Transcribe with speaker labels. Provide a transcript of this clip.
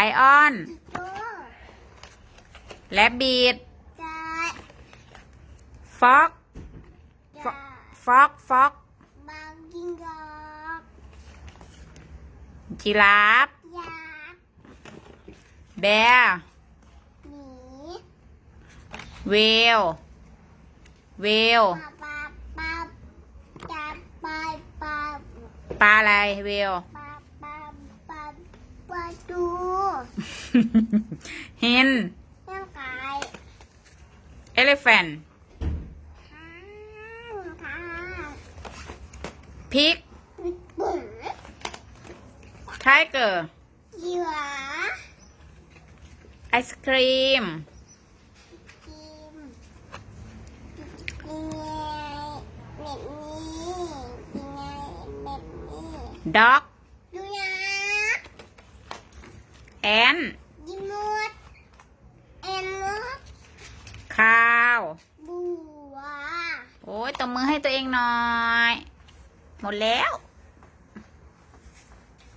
Speaker 1: ไอออนแลบบีดฟอกฟอกฟอกจิราฟ
Speaker 2: ยา
Speaker 1: แบร์เวล เวล
Speaker 2: ปลาปลาปลาจะปลาปลา
Speaker 1: ปลาอะไรเวล
Speaker 2: ปลาปลาปลาปลาดู
Speaker 1: เห็น
Speaker 2: ร่างกาย
Speaker 1: เอลิแฟน
Speaker 2: ข้างขา
Speaker 1: พิก
Speaker 2: บุ๋ม
Speaker 1: ไทเกอร์
Speaker 2: เหยื่อ
Speaker 1: ไอศครีม
Speaker 2: กิมกินไงเม็ดนี้กินไงเม็ดนี้
Speaker 1: ด็อก
Speaker 2: ดูนะ
Speaker 1: แอน
Speaker 2: ยิมดเอ็นมด
Speaker 1: ข้า
Speaker 2: ว
Speaker 1: โอ้ยตบมือให้ตัวเองหน่อย หมดแล้ว